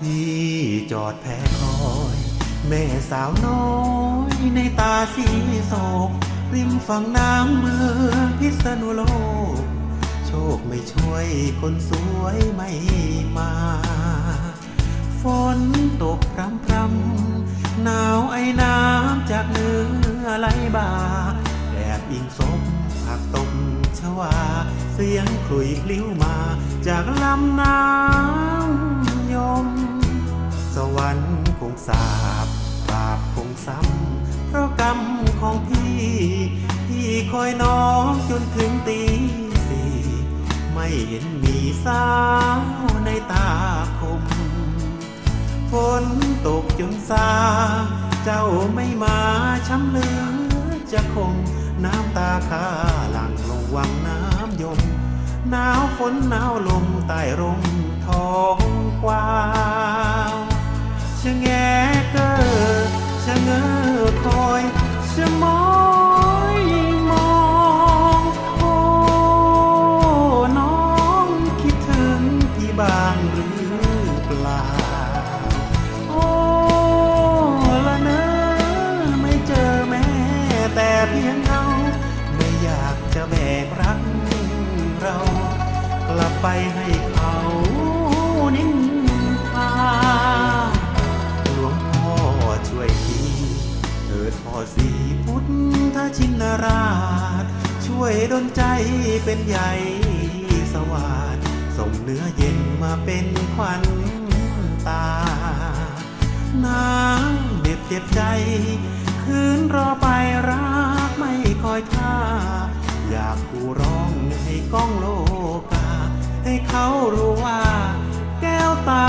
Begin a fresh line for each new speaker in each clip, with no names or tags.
พี่จอดแพ้คอย แม่สาวน้อยในตาสีโศกริมฝั่งน้ำเมืองพิษณุโลก โชคไม่ช่วยคนสวยไม่มา ฝนตกพรำพรำหนาวไอ้น้ำจากเหนือไหลบ่าแดดอิงศพผักตบชวา เสียงคลุยพลิ้วมาจากลำน้ำยม วรรค์คงสาบบาปคงซ้ำเพราะกรรมของพี่ที่คอยน้องจนถึงตีสี่ไม่เห็นมีสาวในตาคม ฝนตกจนซา เจ้าไม่มาช้ำเหลือจะคงน้ำตาข้าหลังลงวังน้ำยมหนาวฝนหนาวลมใต้ร่มท้องกว้าง ชะแงเกอชะเง้อคอยชะมอยมองโอ้น้องคิดถึงพี่บ้างหรือเปล่า โอ้ละเนอไม่เจอแม่แต่เพียงเงาไม่อยากจะแบกรักเรา กลับไปให้ ทธชินราช ช่วยดลใจเป็นใหญ่สวาดส่งเนื้อเย็นมาเป็นขวัญตา น้ำเด็ดเจ็บใจ คืนรอไปรักไม่คอยท่า อยากกูร้องให้ก้องโลกา ให้เขารู้ว่าแก้วตา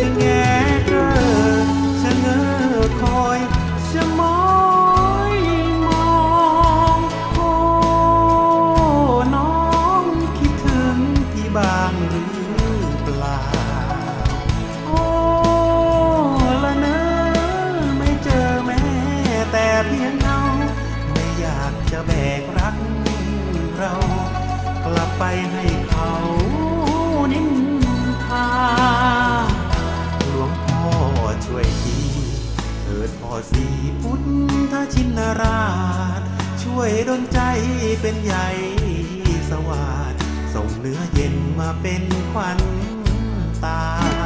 ชะแงเกอชะเง้อคอยชะมอยมองโอ้น้องคิดถึงพี่บ้างหรือเปล่า โอ้ละเนอไม่เจอแม่แต่เพียงเงาไม่อยากจะแบกรักเรา กลับไปหา วยดนใจเป็นใหญ่สวาดส่งเนื้อเย็นมาเป็นควันตา